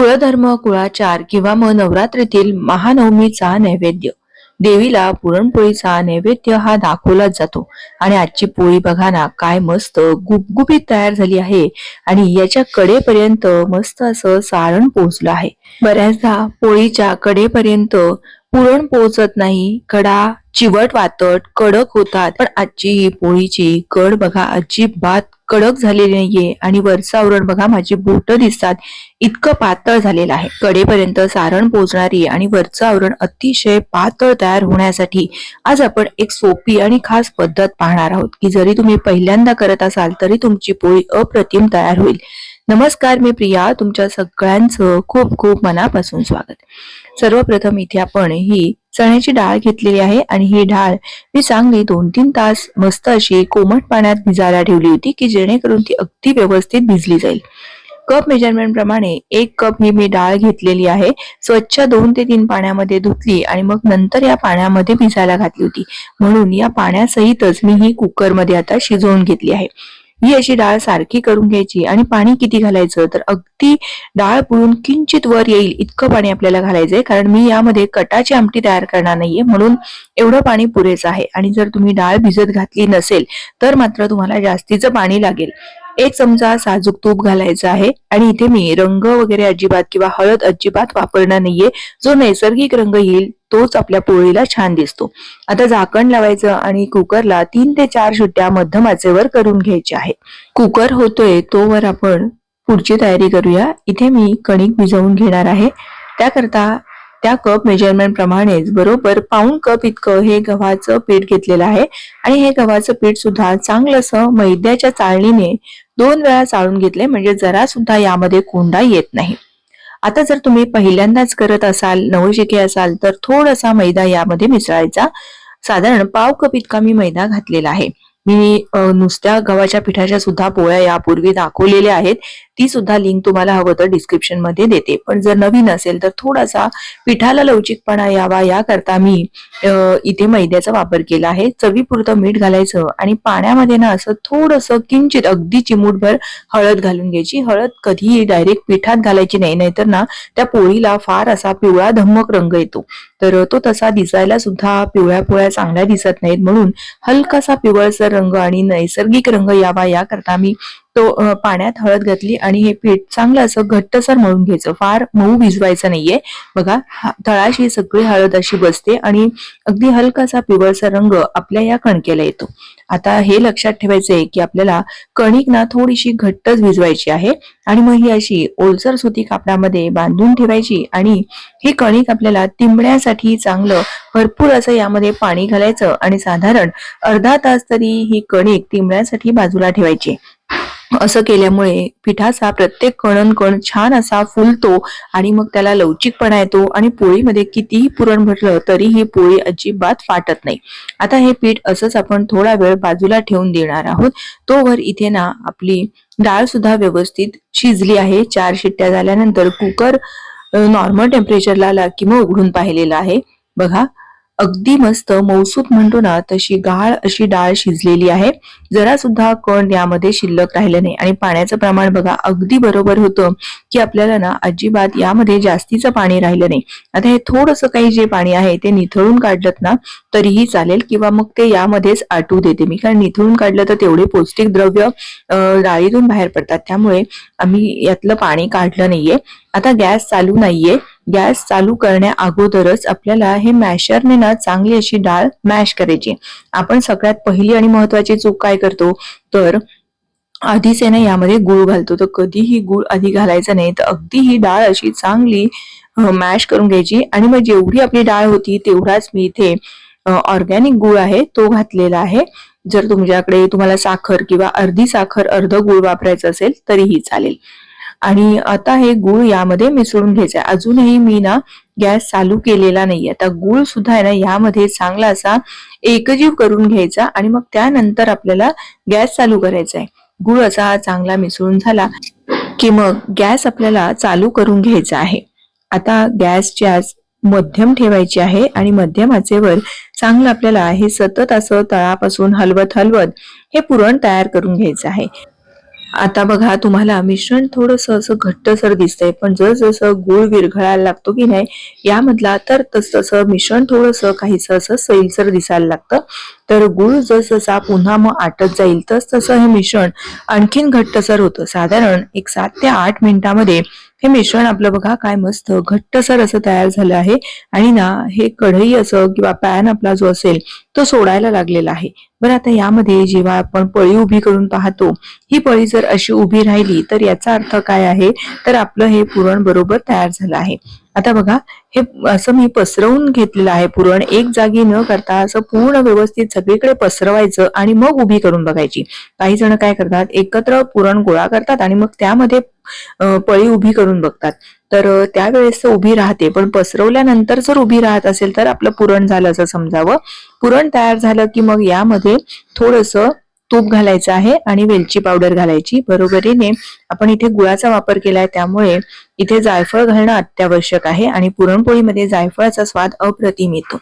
कुळधर्म कुळाचार किंवा मग नवरात्रीतील महानवमीचा नैवेद्य. देवीला पुरणपोळीचा नैवेद्य हा दाखवलाच जातो. आणि आजची पोळी बघा ना काय मस्त गुपगुपीत तयार झाली आहे. आणि याच्या कडेपर्यंत मस्त असं सारण पोहोचलं आहे. बऱ्याचदा पोळीच्या कडेपर्यंत पुरण पोहोचत नाही. कडा चिवट वातट कडक होतात. पण आजची ही पोळीची कड बघा अजिबात कडक झालेली नाहीये आणि वरचं आवरण बघा माझी बोट दिसतात. इतकं पातळ झालेलं आहे. कडेपर्यंत सारण पोचणारी आणि वरचं आवरण अतिशय पातळ तयार होण्यासाठी आज आपण एक सोपी आणि खास पद्धत पाहणार आहोत की जरी तुम्ही पहिल्यांदा करत असाल तरी तुमची पोळी अप्रतिम तयार होईल. नमस्कार मी प्रिया. तुमच्या सगळ्यांचं खूप खूप मनापासून स्वागत. सर्वप्रथम इथे आपण ही चण्याची डाळ घेतलेली आहे आणि ही डाळ मी चांगली दोन तीन तास मस्त अशी कोमट पाण्यात भिजायला ठेवली होती की जेणेकरून ती अगदी व्यवस्थित भिजली जाईल. कप मेजरमेंट प्रमाणे एक कप ही मी डाळ घेतलेली आहे. स्वच्छ दोन ते तीन पाण्यामध्ये धुतली आणि मग नंतर या पाण्यामध्ये भिजायला घातली होती. म्हणून या पाण्यासहितच मी ही कुकरमध्ये आता शिजवून घेतली आहे. ही अशी डाळ सारखी करून घ्यायची आणि पाणी किती घालायचं तर अगदी डाळ पुळून किंचित वर येईल इतकं पाणी आपल्याला घालायचंय कारण मी यामध्ये कटाची आमटी तयार करणार नाहीये म्हणून एवढं पाणी पुरेसं आहे. आणि जर तुम्ही डाळ भिजत घातली नसेल तर मात्र तुम्हाला जास्तीचं पाणी लागेल. एक चमचा साजूक तूप घालायचं आहे. आणि इथे मी रंग वगैरे अजिबात किंवा हळद अजिबात वापरणार नाहीये. जो नैसर्गिक रंग येईल तोच आपल्या पोळीला छान दिसतो. आता झाकण लावायचं आणि कुकरला तीन ते चार शिट्ट्या मध्यम आचेवर करून घ्यायच्या आहे. कुकर होतोय तोवर आपण पुढची तयारी करूया. इथे मी कणिक भिजवून घेणार आहे. त्याकरता त्या कप मेजरमेंट प्रमाणेच बरोबर पाऊण कप इतकं हे गव्हाचं पीठ घेतलेलं आहे. आणि हे गव्हाचं पीठ सुद्धा चांगलंसं मैद्याच्या चाळणीने दोन वेळा चाळून घेतले म्हणजे जरा सुद्धा यामध्ये कोंडा येत नाही. आता जर तुम्ही पहिल्यांदाच करत असाल नवशिके असाल तर थोडासा मैदा यामध्ये मिसळायचा. साधारण पाव कप इतका मी मैदा घातलेला आहे. मी नुसत्या गव्हाच्या पिठाच्या सुद्धा पोळ्या यापूर्वी दाखवलेल्या आहेत. ती सुद्धा लिंक तुम्हाला हवं तर डिस्क्रिप्शनमध्ये देते. पण जर नवीन असेल तर थोडासा पिठाला लवचिकपणा यावा याकरता मी इथे मैद्याचा वापर केला आहे. चवीपुरतं मीठ घालायचं आणि पाण्यामध्ये ना असं थोडस किंचित अगदी चिमूटभर हळद घालून घ्यायची. हळद कधीही डायरेक्ट पिठात घालायची नाही नाहीतर ना त्या पोळीला फार असा पिवळा धम्मक रंग येतो. तर तो तसा दिसायला सुद्धा पिवळ्या पोळ्या चांगल्या दिसत नाहीत. म्हणून हलकासा पिवळसर रंग आणि नैसर्गिक रंग यावा याकरता मी तो पाण्यात हळद घातली आणि हे पीठ चांगलं असं घट्टसर मळून घ्यायचं. फार मऊ भिजवायचं नाहीये. बघा तळाशी सगळी हळद अशी बसते आणि अगदी हलकासा पिवळसा रंग आपल्या या कणकेला येतो. आता हे लक्षात ठेवायचंय की आपल्याला कणिक ना थोडीशी घट्टच भिजवायची आहे आणि मग ही अशी ओलसर सुती कापडामध्ये बांधून ठेवायची आणि ही कणिक आपल्याला तिंबण्यासाठी चांगलं भरपूर असं यामध्ये पाणी घालायचं आणि साधारण अर्धा तास तरी ही कणिक तिंबण्यासाठी बाजूला ठेवायची. असं केल्यामुळे पिठाचा प्रत्येक कणन कण छान असा फुलतो आणि मग त्याला लवचिकपणा येतो आणि पोळीमध्ये कितीही पुरण भरलं तरी ही पोळी अजिबात फाटत नाही. आता हे पीठ असंच आपण थोडा वेळ बाजूला ठेवून देणार आहोत. तोवर इथे ना आपली डाळ सुद्धा व्यवस्थित शिजली आहे. चार शिट्ट्या झाल्यानंतर कुकर नॉर्मल टेम्परेचरला आला की मग उघडून पाहिलेला आहे. बघा अगदी मस्त मौसूत म्हणतो ना तशी गाळ अशी डाळ शिजलेली आहे. जरा सुद्धा कण यामध्ये शिल्लक राहिलं नाही. आणि पाण्याचं प्रमाण बघा अगदी बरोबर होतं की आपल्याला ना अजिबात यामध्ये जास्तीचं पाणी राहिलं नाही. आता हे थोडस काही जे पाणी आहे ते निथळून काढलं ना तरीही चालेल. किंवा मग ते यामध्येच आटू देते मी. कारण निथळून काढलं तर तेवढे पौष्टिक द्रव्य डाळीतून बाहेर पडतात. त्यामुळे आम्ही यातलं पाणी काढलं नाहीये. आता गॅस चालू नाहीये. गॅस चालू करण्या अगोदरच आपल्याला हे मॅशरने ना चांगली अशी डाळ मॅश करायची. आपण सगळ्यात पहिली आणि महत्वाची चूक काय करतो? तर आधीच आहे ना यामध्ये गुळ घालतो. तर कधीही गुळ आधी घालायचा नाही. तर अगदी ही डाळ अशी चांगली मॅश करून घ्यायची. आणि मग जेवढी आपली डाळ होती तेवढाच मी इथे ऑर्गॅनिक गुळ आहे तो घातलेला आहे. जर तुमच्याकडे तुम्हाला साखर किंवा अर्धी साखर अर्ध गुळ वापरायचं असेल तरीही चालेल. आणि आता हे गुळ यामध्ये मिसळून घ्यायचं अजूनही मी ना गॅस चालू केलेला नाही आता गुळ सुद्धा आहे ना यामध्ये चांगला असा एकजीव करून घ्यायचा आणि मग त्यानंतर आपल्याला गॅस चालू करायचा आहे. गुळ असा चांगला मिसळून झाला की मग गॅस आपल्याला चालू करून घ्यायचा आहे. आता गॅसची आज मध्यम ठेवायची आहे आणि मध्यम आचेवर चांगलं आपल्याला हे सतत असं तळापासून हलवत हलवत हे पुरण तयार करून घ्यायचं आहे. आता बघा तुम्हाला मिश्रण थोडंसं असं घट्टसर दिसतंय पण जसजसं गुळ विरघळायला लागतो की नाही यामधला तर तस तसं मिश्रण थोडंसं काहीसं असं सैलसर दिसायला लागतं. तर गुळ जसजसा पुन्हा मग आटत जाईल तस तसं हे मिश्रण आणखीन घट्टसर होतं. साधारण एक सात ते आठ मिनिटामध्ये हे मिश्रण आपलं बघा काय मस्त घट्टसर असं तयार झालं आहे. आणि ना हे कढई असं किंवा पॅन आपला जो असेल तो सोडायला लागलेला आहे. बरं आता यामध्ये जेव्हा आपण पळी उभी करून पाहतो ही पळी जर अशी उभी राहिली तर याचा अर्थ काय आहे? तर आपलं हे पुरण बरोबर तयार झालं आहे. आता बघा हे असं मी पसरवून घेतलेलं आहे पुरण. एक जागी न करता असं पूर्ण व्यवस्थित सगळीकडे पसरवायचं आणि मग उभी करून बघायची. काही जण काय करतात एकत्र पुरण गोळा करतात आणि मग त्यामध्ये पळी उभी करून बघतात. तर त्यावेळेस तर उभी राहते पण पसरवल्यानंतर जर उभी राहत असेल तर आपलं पुरण झालं असं समजावं. पुरण तयार झालं की मग यामध्ये थोडस तूप घालायचं आहे आणि वेलची पावडर घालायची. बरोबरीने आपण इथे गुळाचा वापर केलाय त्यामुळे इथे जायफळ घालणं अत्यावश्यक आहे आणि पुरणपोळीमध्ये जायफळाचा स्वाद अप्रतिम येतो.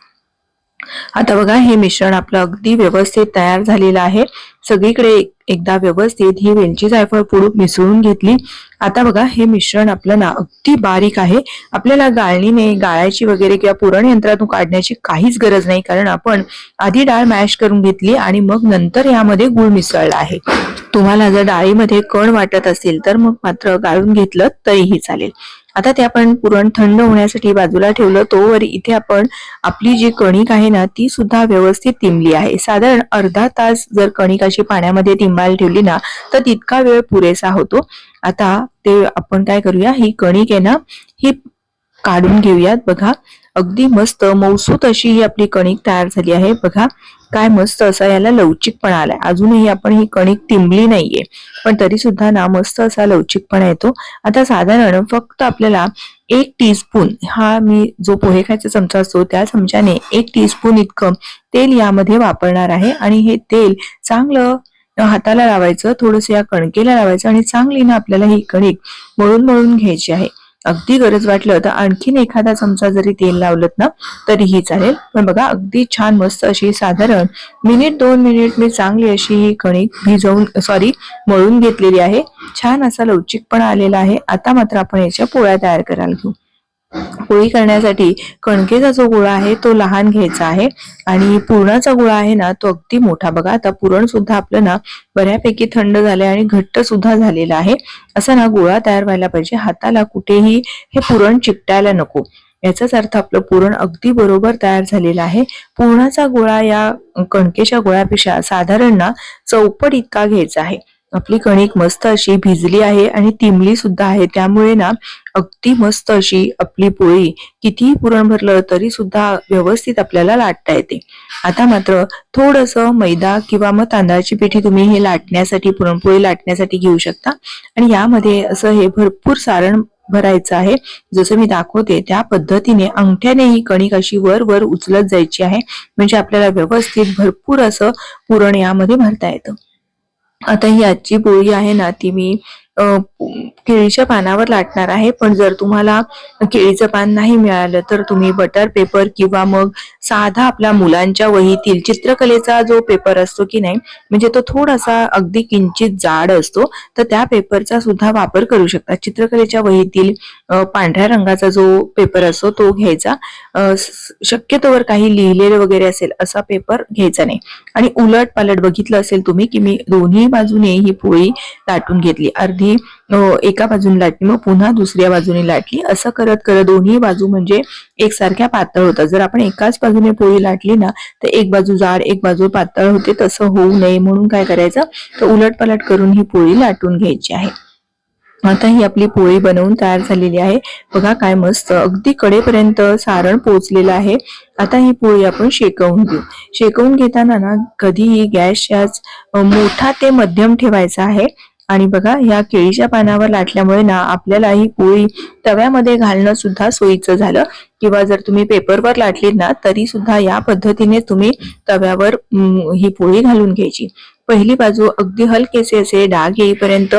आता बघा हे मिश्रण आपलं अगदी व्यवस्थित तयार झालेलं आहे. सगळीकडे एकदा व्यवस्थित ही वेलची जायफळ पुढून मिसळून घेतली. आता बघा हे मिश्रण आपलं ना अगदी बारीक आहे. आपल्याला गाळणीने गाळायची वगैरे किंवा पुरण यंत्रातून काढण्याची काहीच गरज नाही कारण आपण आधी डाळ मॅश करून घेतली आणि मग नंतर यामध्ये गुळ मिसळला आहे. तुम्हाला जर डाळीमध्ये कण वाटत असेल तर मग मात्र गाळून घेतलं तरीही चालेल. आता ते आपण पुरण थंड होण्यासाठी बाजूला ठेवलं तोवर इथे आपण आपली जी कणिक आहे ना ती सुद्धा व्यवस्थित तिंबली आहे. साधारण अर्धा तास जर कणिक अशी पाण्यामध्ये तिंबायला ठेवली ना तर तितका वेळ पुरेसा होतो. आता ते आपण काय करूया ही कणिक आहे ना ही काढून घेऊयात बघा. अगदी मस्त मौसूत अशी ही आपली कणिक तयार झाली आहे. बघा काय मस्त असा याला लवचिकपणा आलाय. अजूनही आपण ही कणिक तिंबली नाहीये. पण तरी सुद्धा ना मस्त असा लवचिकपणा येतो. आता साधारण फक्त आपल्याला एक टीस्पून हा मी जो पोहे खायचा चमचा असतो त्या चमच्याने एक टीस्पून इतकं तेल यामध्ये वापरणार आहे. आणि हे तेल चांगलं हाताला लावायचं थोडंसं या कणकेला लावायचं आणि चांगली ना आपल्याला ही कणिक मळून मळून घ्यायची आहे. अगदी गरज वाटलं तर आणखीन एखादा चमचा जरी तेल लावलं ना तरीही चालेल. पण बघा अगदी छान मस्त अशी साधारण मिनिट दोन मिनिट मी चांगली अशी ही कणिक भिजवून सॉरी मळून घेतलेली आहे. छान असा लवचिकपणा आलेला आहे. आता मात्र आपण याच्या पोळ्या तयार करायला घेऊ. पोळी करण्यासाठी कणकेचा जो गोळा आहे तो लहान घ्यायचा आहे. आणि पुरणाचा गोळा आहे ना तो अगदी मोठा. बघा आता पुरण सुद्धा आपलं ना बऱ्यापैकी थंड झाले आणि घट्ट सुद्धा झालेला आहे. असा ना गोळा तयार व्हायला पाहिजे. हाताला कुठेही हे पुरण चिकटायला नको. याचाच अर्थ आपलं पुरण अगदी बरोबर तयार झालेलं आहे. पुरणाचा गोळा या कणकेच्या गोळ्यापेक्षा साधारण ना चौपट इतका घ्यायचा आहे. आपली कणिक मस्त अशी भिजली आहे आणि तिमली सुद्धा आहे. त्यामुळे ना अगदी मस्त अशी आपली पोळी कितीही पुरण भरलं तरी सुद्धा व्यवस्थित आपल्याला लाटता येते. आता मात्र थोडस मैदा किंवा मग तांदळाची पिठी तुम्ही हे लाटण्यासाठी पुरणपोळी लाटण्यासाठी घेऊ शकता. आणि यामध्ये असं हे भरपूर सारण भरायचं आहे. जसं मी दाखवते त्या पद्धतीने अंगठ्याने ही कणिक अशी वर वर उचलत जायची आहे. म्हणजे आपल्याला व्यवस्थित भरपूर असं पुरण यामध्ये भरता येतं. आता ही आजची पोळी आहे ना ती मी केळीच्या पानावर लाटणार आहे. पण जर तुम्हाला केळीचं पान नाही मिळालं तर तुम्ही बटर पेपर किंवा मग साधा आपल्या मुलांच्या वहीतील चित्रकलेचा जो पेपर असतो की नाही म्हणजे तो थोडासा अगदी किंचित जाड असतो तर त्या पेपरचा सुद्धा वापर करू शकता. चित्रकलेच्या वहीतील पांढऱ्या रंगाचा जो पेपर असतो तो घ्यायचा. शक्यतोवर काही लिहिलेले वगैरे असेल असा पेपर घ्यायचा नाही. आणि उलट पालट बघितलं असेल तुम्ही की मी दोन्ही बाजूने ही पोळी लाटून घेतली. अर्धी ही एका बाजूने लाटली मग पुन्हा दुसऱ्या बाजूने लाटली. असं करत करत दोन्ही बाजू म्हणजे एकसारख्या पातळ होतात. जर आपण एकाच बाजूने पोळी लाटली ना तर एक बाजू जाड एक बाजू पातळ होते. तसं होऊ नये म्हणून काय करायचं? तर उलट पलट करून ही पोळी लाटून घ्यायची आहे. आता ही आपली पोळी बनवून तयार झालेली आहे. बघा काय मस्त अगदी कडेपर्यंत सारण पोचलेलं आहे. आता ही पोळी आपण शेकवून घेऊ. शेकवून घेताना ना कधीही गॅसच्याच मोठा ते मध्यम ठेवायचा आहे. आणि बघा या केळीच्या पानावर लाटल्यामुळे ना आपल्याला ही पोळी तव्यामध्ये घालणं सुद्धा सोयीचं झालं. किंवा जर तुम्ही पेपरवर लाटली ना तरी सुद्धा या पद्धतीने तुम्ही तव्यावर ही पोळी घालून घ्यायची. पहिली बाजू अगदी हलकेसे असे डाग येईपर्यंत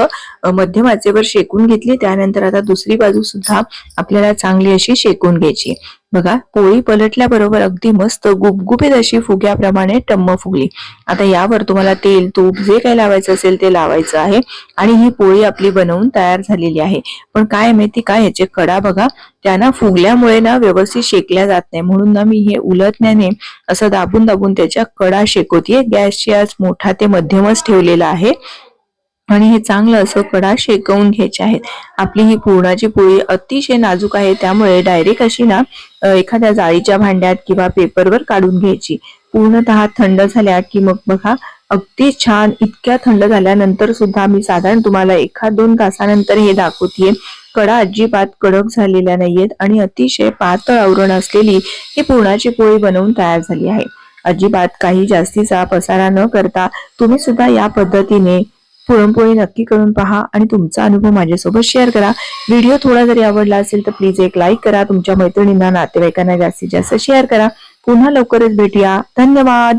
मध्यमाचेवर शेकून घेतली. त्यानंतर आता दुसरी बाजू सुद्धा आपल्याला चांगली अशी शेकून घ्यायची. बघा पोळी पलटल्याबरोबर अगदी मस्त गुबगुबीत अशी फुग्याप्रमाणे टम्म फुगली. आता यावर तुम्हाला तेल तूप जे काही लावायचं असेल ते लावायचं आहे आणि ही पोळी आपली बनवून तयार झालेली आहे. पण काय माहिती काय याचे कडा बघा त्यांना फुगल्यामुळे ना व्यवस्थित शेकल्या जात नाही. म्हणून ना मी हे उलटण्याने असं दाबून दाबून त्याच्या कडा शेकवतीये. गॅसची आज मोठा ते मध्यमच ठेवलेला आहे. आणि हे चांगलं असं कडा शेकवून घ्यायचे आहेत. आपली ही पुरणाची पोळी अतिशय नाजूक आहे त्यामुळे डायरेक्ट अशी ना एखाद्या जाळीच्या भांड्यात किंवा पेपरवर काढून घ्यायची. पूर्णतः थंड झाल्या की मग बघा अगदी छान इतक्या थंड झाल्यानंतर सुद्धा मी साधारण तुम्हाला एखाद दोन तासानंतर हे दाखवतीये. कडा अजिबात कडक झालेल्या नाहीयेत आणि अतिशय पातळ आवरण असलेली ही पुरणाची पोळी बनवून तयार झाली आहे. अजिबात काही जास्तीचा पसारा न करता तुम्ही सुद्धा या पद्धतीने पुरणपोळी नक्की करून पहा आणि तुमचा अनुभव माझ्यासोबत शेअर करा. व्हिडिओ थोडा जरी आवडला असेल तर प्लीज एक लाईक करा. तुमच्या मैत्रिणींना नातेवाईकांना जास्तीत जास्त शेअर करा. पुन्हा लवकरच भेटूया. धन्यवाद.